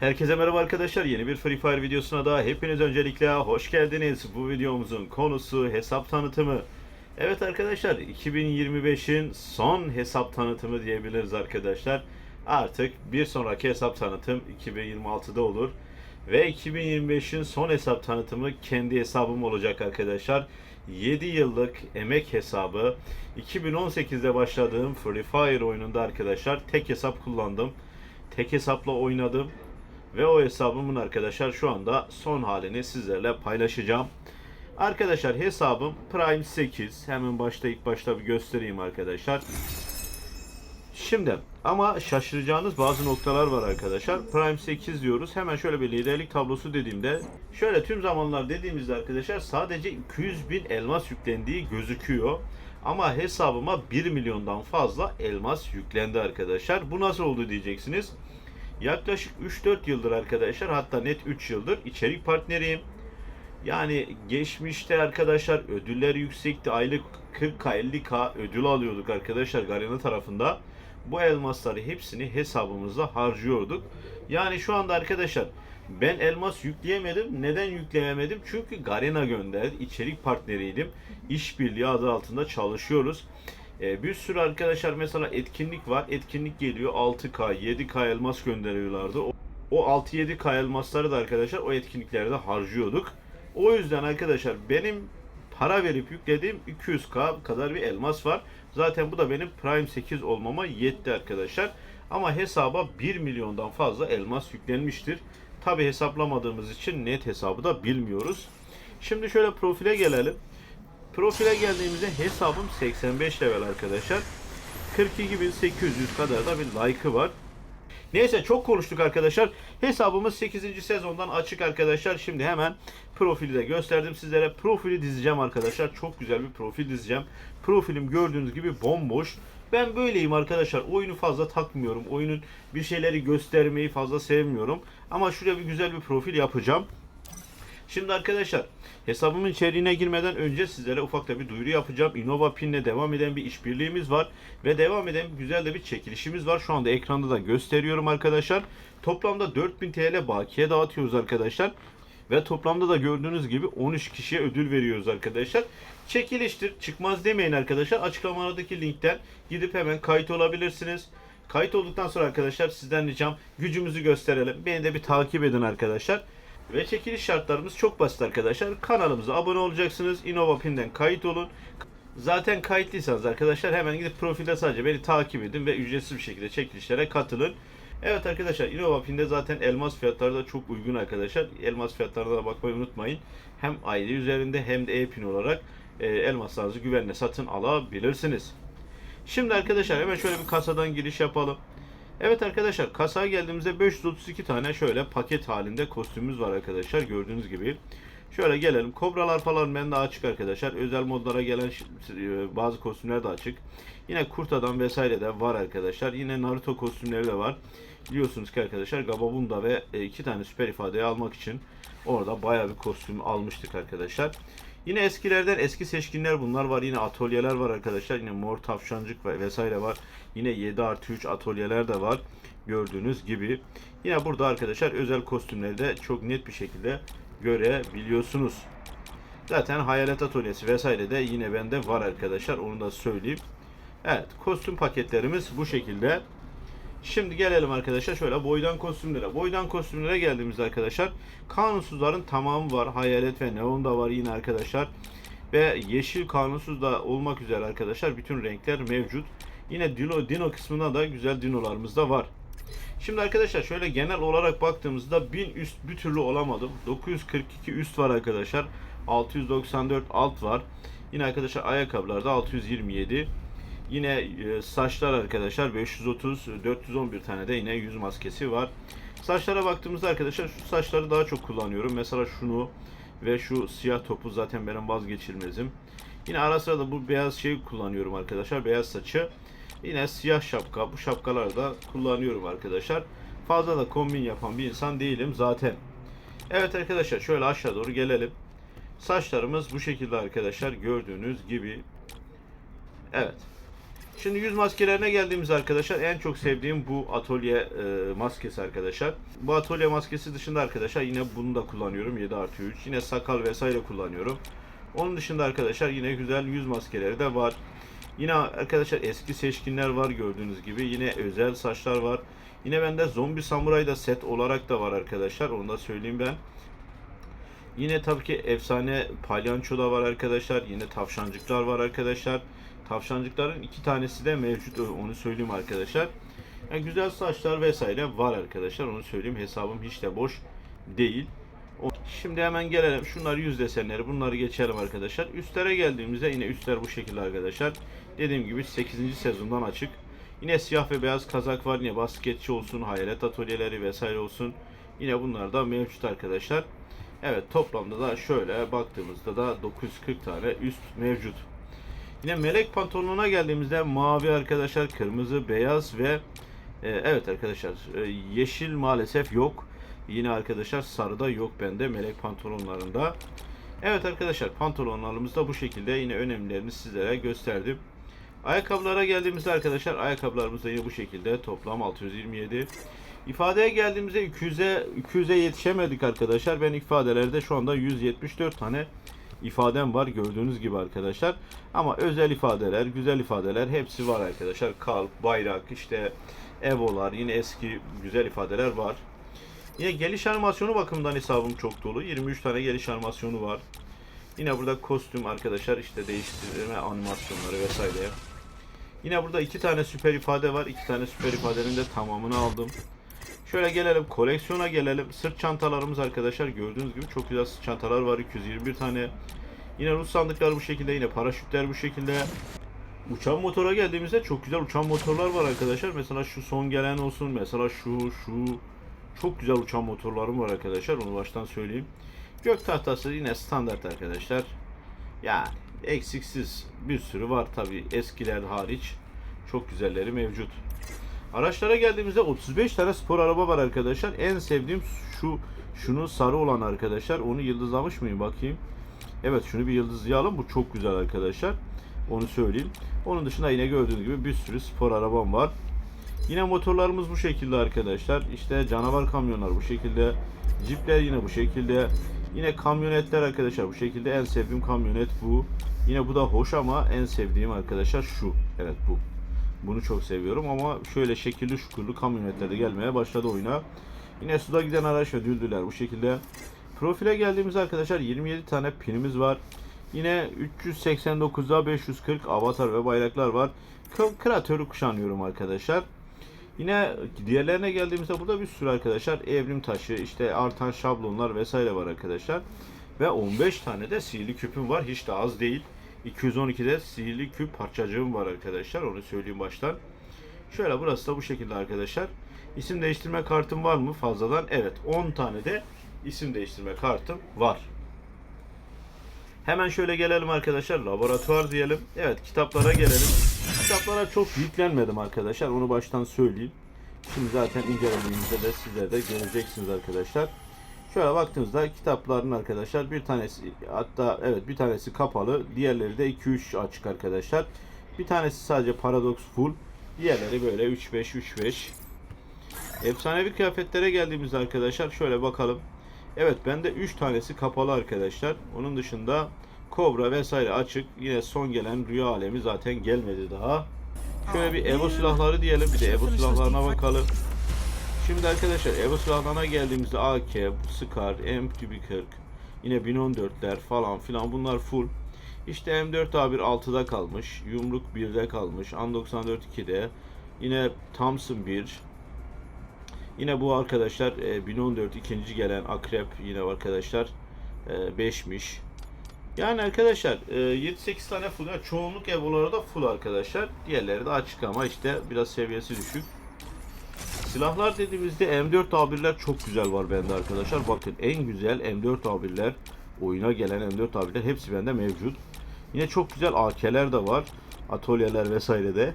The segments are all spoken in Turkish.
Herkese merhaba arkadaşlar. Yeni bir Free Fire videosuna da hepiniz öncelikle hoş geldiniz. Bu videomuzun konusu hesap tanıtımı. Evet arkadaşlar 2025'in son hesap tanıtımı diyebiliriz arkadaşlar. Artık bir sonraki hesap tanıtım 2026'da olur. Ve 2025'in son hesap tanıtımı kendi hesabım olacak arkadaşlar. 7 yıllık emek hesabı. 2018'de başladığım Free Fire oyununda arkadaşlar tek hesap kullandım. Tek hesapla oynadım. Ve o hesabımın arkadaşlar şu anda son halini sizlerle paylaşacağım. Arkadaşlar hesabım Prime 8. Hemen başta ilk başta bir göstereyim arkadaşlar. Şimdi ama şaşıracağınız bazı noktalar var arkadaşlar. Prime 8 diyoruz. Hemen şöyle bir liderlik tablosu dediğimde şöyle tüm zamanlar dediğimizde arkadaşlar sadece 200 bin elmas yüklendiği gözüküyor. Ama hesabıma 1 milyondan fazla elmas yüklendi arkadaşlar. Bu nasıl oldu diyeceksiniz. Yaklaşık 3-4 yıldır arkadaşlar hatta net 3 yıldır içerik partneriyim. Yani geçmişte arkadaşlar ödüller yüksekti. Aylık 40k 50k ödül alıyorduk arkadaşlar Garena tarafında. Bu elmasları hepsini hesabımızda harcıyorduk. Yani şu anda arkadaşlar ben elmas yükleyemedim. Neden yükleyemedim? Çünkü Garena gönderdi. İçerik partneriydim. İşbirliği adı altında çalışıyoruz. Ee, bir sürü arkadaşlar mesela etkinlik var. Etkinlik geliyor 6K, 7K elmas gönderiyorlardı. O, o 6-7K elmasları da arkadaşlar o etkinliklerde harcıyorduk. O yüzden arkadaşlar benim para verip yüklediğim 200K kadar bir elmas var. Zaten bu da benim Prime 8 olmama yetti arkadaşlar. Ama hesaba 1 milyondan fazla elmas yüklenmiştir. Tabi hesaplamadığımız için net hesabı da bilmiyoruz. Şimdi şöyle profile gelelim. Profile geldiğimizde hesabım 85 level arkadaşlar. 42.800 kadar da bir like'ı var. Neyse çok konuştuk arkadaşlar. Hesabımız 8. sezondan açık arkadaşlar. Şimdi hemen profili de gösterdim sizlere. Profili dizeceğim arkadaşlar. Çok güzel bir profil dizeceğim. Profilim gördüğünüz gibi bomboş. Ben böyleyim arkadaşlar. Oyunu fazla takmıyorum. Oyunun bir şeyleri göstermeyi fazla sevmiyorum. Ama şuraya bir güzel bir profil yapacağım. Şimdi arkadaşlar hesabımın içeriğine girmeden önce sizlere ufak da bir duyuru yapacağım. Innova Pin'le devam eden bir işbirliğimiz var ve devam eden güzel de bir çekilişimiz var. Şu anda ekranda da gösteriyorum arkadaşlar. Toplamda 4000 TL bakiye dağıtıyoruz arkadaşlar. Ve toplamda da gördüğünüz gibi 13 kişiye ödül veriyoruz arkadaşlar. Çekiliştir. Çıkmaz demeyin arkadaşlar. Açıklamalardaki linkten gidip hemen kayıt olabilirsiniz. Kayıt olduktan sonra arkadaşlar sizden ricam gücümüzü gösterelim. Beni de bir takip edin arkadaşlar. Ve çekiliş şartlarımız çok basit arkadaşlar. Kanalımıza abone olacaksınız. Innova Pin'den kayıt olun. Zaten kayıtlıysanız arkadaşlar hemen gidip profilde sadece beni takip edin ve ücretsiz bir şekilde çekilişlere katılın. Evet arkadaşlar Innova Pin'de zaten elmas fiyatları da çok uygun arkadaşlar. Elmas fiyatlarına da bakmayı unutmayın. Hem aile üzerinde hem de e-pin olarak e, elmaslarınızı güvenle satın alabilirsiniz. Şimdi arkadaşlar hemen şöyle bir kasadan giriş yapalım. Evet arkadaşlar kasaya geldiğimizde 532 tane şöyle paket halinde kostümümüz var arkadaşlar gördüğünüz gibi. Şöyle gelelim. Kobralar falan bende açık arkadaşlar. Özel modlara gelen e, bazı kostümler de açık. Yine kurt adam vesaire de var arkadaşlar. Yine Naruto kostümleri de var. Biliyorsunuz ki arkadaşlar Gababunda ve e, iki tane süper ifadeyi almak için orada bayağı bir kostüm almıştık arkadaşlar. Yine eskilerden eski seçkinler bunlar var. Yine atölyeler var arkadaşlar. Yine mor tavşancık ve vesaire var. Yine 7 artı 3 atölyeler de var. Gördüğünüz gibi. Yine burada arkadaşlar özel kostümleri de çok net bir şekilde görebiliyorsunuz. Zaten hayalet atölyesi vesaire de yine bende var arkadaşlar. Onu da söyleyeyim. Evet kostüm paketlerimiz bu şekilde. Şimdi gelelim arkadaşlar şöyle boydan kostümlere. Boydan kostümlere geldiğimizde arkadaşlar kanunsuzların tamamı var. Hayalet ve neon da var yine arkadaşlar. Ve yeşil kanunsuz da olmak üzere arkadaşlar bütün renkler mevcut. Yine dino, dino kısmında da güzel dinolarımız da var. Şimdi arkadaşlar şöyle genel olarak baktığımızda 1000 üst bir türlü olamadım. 942 üst var arkadaşlar. 694 alt var. Yine arkadaşlar ayakkabılarda 627. Yine e, saçlar arkadaşlar 530 411 tane de yine yüz maskesi var. Saçlara baktığımızda arkadaşlar şu saçları daha çok kullanıyorum. Mesela şunu ve şu siyah topu zaten benim vazgeçilmezim. Yine ara sıra da bu beyaz şeyi kullanıyorum arkadaşlar. Beyaz saçı. Yine siyah şapka. Bu şapkaları da kullanıyorum arkadaşlar. Fazla da kombin yapan bir insan değilim zaten. Evet arkadaşlar şöyle aşağı doğru gelelim. Saçlarımız bu şekilde arkadaşlar gördüğünüz gibi. Evet. Şimdi yüz maskelerine geldiğimiz arkadaşlar en çok sevdiğim bu atölye e, maskesi arkadaşlar. Bu atölye maskesi dışında arkadaşlar yine bunu da kullanıyorum 7 artı 3. Yine sakal vesaire kullanıyorum. Onun dışında arkadaşlar yine güzel yüz maskeleri de var. Yine arkadaşlar eski seçkinler var gördüğünüz gibi. Yine özel saçlar var. Yine bende zombi samuray da set olarak da var arkadaşlar. Onu da söyleyeyim ben. Yine tabii ki efsane palyanço da var arkadaşlar. Yine tavşancıklar var arkadaşlar. Tavşancıkların iki tanesi de mevcut onu söyleyeyim arkadaşlar. Yani güzel saçlar vesaire var arkadaşlar. Onu söyleyeyim hesabım hiç de boş değil. Şimdi hemen gelelim. Şunlar yüz desenleri. Bunları geçelim arkadaşlar. Üstlere geldiğimizde yine üstler bu şekilde arkadaşlar. Dediğim gibi 8. sezondan açık. Yine siyah ve beyaz kazak var. Yine basketçi olsun, hayalet atölyeleri vesaire olsun. Yine bunlar da mevcut arkadaşlar. Evet toplamda da şöyle baktığımızda da 940 tane üst mevcut. Yine melek pantolonuna geldiğimizde mavi arkadaşlar, kırmızı, beyaz ve e, evet arkadaşlar e, yeşil maalesef yok. Yine arkadaşlar sarı da yok bende melek pantolonlarında. Evet arkadaşlar pantolonlarımız da bu şekilde yine önemlilerini sizlere gösterdim. Ayakkabılara geldiğimizde arkadaşlar ayakkabılarımız da yine bu şekilde toplam 627. İfadeye geldiğimizde 200'e 200'e yetişemedik arkadaşlar. Ben ifadelerde şu anda 174 tane ifadem var gördüğünüz gibi arkadaşlar. Ama özel ifadeler, güzel ifadeler hepsi var arkadaşlar. Kalp, bayrak, işte evolar, yine eski güzel ifadeler var. Yine geliş animasyonu bakımından hesabım çok dolu. 23 tane geliş animasyonu var. Yine burada kostüm arkadaşlar işte değiştirme animasyonları vesaire. Yine burada iki tane süper ifade var. İki tane süper ifadenin de tamamını aldım. Şöyle gelelim koleksiyona gelelim. Sırt çantalarımız arkadaşlar gördüğünüz gibi çok güzel sırt çantalar var. 221 tane. Yine Rus sandıklar bu şekilde. Yine paraşütler bu şekilde. Uçan motora geldiğimizde çok güzel uçan motorlar var arkadaşlar. Mesela şu son gelen olsun. Mesela şu şu. Çok güzel uçan motorlarım var arkadaşlar. Onu baştan söyleyeyim. Gök tahtası yine standart arkadaşlar. Yani eksiksiz bir sürü var tabi eskiler hariç. Çok güzelleri mevcut. Araçlara geldiğimizde 35 tane spor araba var arkadaşlar. En sevdiğim şu şunun sarı olan arkadaşlar. Onu yıldızlamış mıyım bakayım. Evet şunu bir yıldızlayalım. Bu çok güzel arkadaşlar. Onu söyleyeyim. Onun dışında yine gördüğünüz gibi bir sürü spor arabam var. Yine motorlarımız bu şekilde arkadaşlar. İşte canavar kamyonlar bu şekilde. Jeepler yine bu şekilde. Yine kamyonetler arkadaşlar bu şekilde. En sevdiğim kamyonet bu. Yine bu da hoş ama en sevdiğim arkadaşlar şu. Evet bu. Bunu çok seviyorum ama şöyle şekilli şukurlu kamyonetler de gelmeye başladı oyuna. Yine suda giden araç ve düldüler bu şekilde. Profile geldiğimiz arkadaşlar 27 tane pinimiz var. Yine 389'da 540 avatar ve bayraklar var. K- Kreatörü kuşanıyorum arkadaşlar. Yine diğerlerine geldiğimizde burada bir sürü arkadaşlar evrim taşı, işte artan şablonlar vesaire var arkadaşlar. Ve 15 tane de sihirli küpüm var. Hiç de az değil. 212'de sihirli küp parçacığım var arkadaşlar. Onu söyleyeyim baştan. Şöyle burası da bu şekilde arkadaşlar. İsim değiştirme kartım var mı fazladan? Evet 10 tane de isim değiştirme kartım var. Hemen şöyle gelelim arkadaşlar. Laboratuvar diyelim. Evet kitaplara gelelim. Kitaplara çok yüklenmedim arkadaşlar. Onu baştan söyleyeyim. Şimdi zaten incelememizde de sizler de göreceksiniz arkadaşlar. Şöyle baktığınızda kitapların arkadaşlar bir tanesi hatta evet bir tanesi kapalı. Diğerleri de 2-3 açık arkadaşlar. Bir tanesi sadece Paradox Full. Diğerleri böyle 3-5 3-5. Efsanevi kıyafetlere geldiğimizde arkadaşlar şöyle bakalım. Evet bende 3 tanesi kapalı arkadaşlar. Onun dışında Kobra vesaire açık. Yine son gelen Rüya Alemi zaten gelmedi daha. Şöyle bir Evo silahları diyelim. Bir de Evo silahlarına bakalım. Şimdi arkadaşlar Evo silahlarına geldiğimizde AK, Scar, M240, yine 1014'ler falan filan bunlar full. İşte M4A1 6'da kalmış, Yumruk 1'de kalmış, An94 2'de, yine Thompson 1, Yine bu arkadaşlar e, 1014 ikinci gelen akrep yine arkadaşlar e, 5'miş. Yani arkadaşlar e, 7-8 tane full. Çoğunluk evoları da full arkadaşlar. Diğerleri de açık ama işte biraz seviyesi düşük. Silahlar dediğimizde M4 A1'ler çok güzel var bende arkadaşlar. Bakın en güzel M4 A1'ler oyuna gelen M4 A1'ler hepsi bende mevcut. Yine çok güzel AK'ler de var. Atölyeler vesaire de.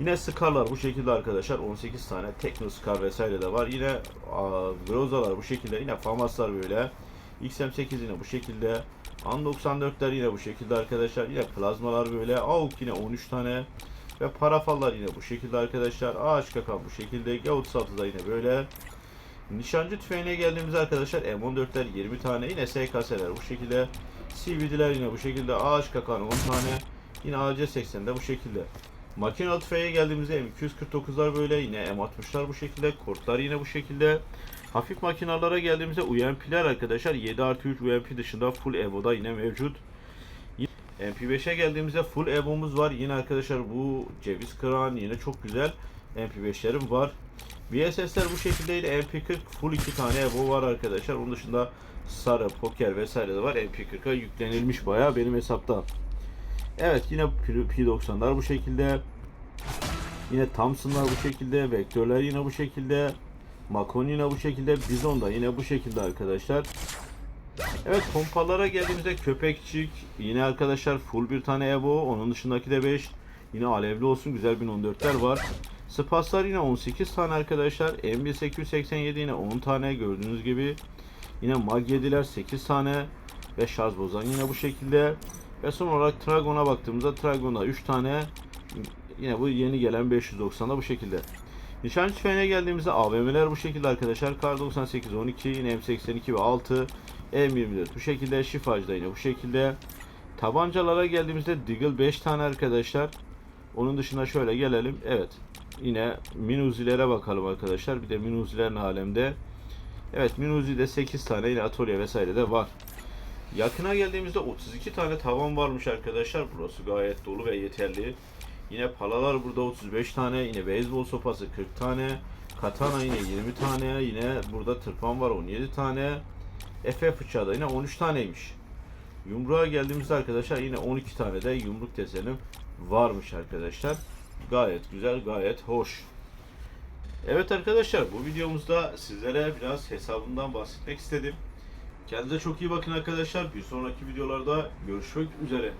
Yine Scar'lar bu şekilde arkadaşlar 18 tane Tekno Scar vesaire de var. Yine Groza'lar bu şekilde yine Famas'lar böyle. XM8 yine bu şekilde. An 94'ler yine bu şekilde arkadaşlar. Yine plazmalar böyle. AUK yine 13 tane. Ve parafallar yine bu şekilde arkadaşlar. Ağaç kakan bu şekilde. G36'da yine böyle. Nişancı tüfeğine geldiğimizde arkadaşlar M14'ler 20 tane. Yine SKS'ler bu şekilde. CVD'ler yine bu şekilde. Ağaç kakan 10 tane. Yine AC80'de bu şekilde. Makinalı tüfeğe geldiğimizde M249'lar böyle. Yine M60'lar bu şekilde. Kurtlar yine bu şekilde. Hafif makinalara geldiğimizde UMP'ler arkadaşlar 7 artı 3 UMP dışında full Evo'da yine mevcut. MP5'e geldiğimizde full Evo'muz var. Yine arkadaşlar bu ceviz kıran yine çok güzel MP5'lerim var. VSS'ler bu şekildeydi. MP40 full 2 tane Evo var arkadaşlar. Onun dışında sarı, poker vesaire de var. MP40'a yüklenilmiş bayağı benim hesapta. Evet yine P- P90'lar bu şekilde. Yine Thompson'lar bu şekilde. Vektörler yine bu şekilde. Makon yine bu şekilde. Bizon da yine bu şekilde arkadaşlar. Evet pompalara geldiğimizde köpekçik yine arkadaşlar full bir tane Evo onun dışındaki de 5 yine alevli olsun güzel 1014'ler var. Spaslar yine 18 tane arkadaşlar. M1887 yine 10 tane gördüğünüz gibi. Yine Mag 7'ler 8 tane ve şarj bozan yine bu şekilde. Ve son olarak Tragon'a baktığımızda Tragon'da 3 tane yine bu yeni gelen 590'da bu şekilde. Nişancı tüfeğine geldiğimizde AVM'ler bu şekilde arkadaşlar. Kar 98 12 yine M82 ve 6 M24 bu şekilde şifacı da yine bu şekilde. Tabancalara geldiğimizde Deagle 5 tane arkadaşlar. Onun dışında şöyle gelelim. Evet. Yine minuzilere bakalım arkadaşlar. Bir de minuzilerin alemde. Evet minuzide 8 tane yine atölye vesaire de var. Yakına geldiğimizde 32 tane tavan varmış arkadaşlar. Burası gayet dolu ve yeterli. Yine palalar burada 35 tane. Yine beyzbol sopası 40 tane. Katana yine 20 tane. Yine burada tırpan var 17 tane. Efe bıçağı da yine 13 taneymiş. Yumruğa geldiğimizde arkadaşlar yine 12 tane de yumruk desenim varmış arkadaşlar. Gayet güzel, gayet hoş. Evet arkadaşlar bu videomuzda sizlere biraz hesabından bahsetmek istedim. Kendinize çok iyi bakın arkadaşlar. Bir sonraki videolarda görüşmek üzere.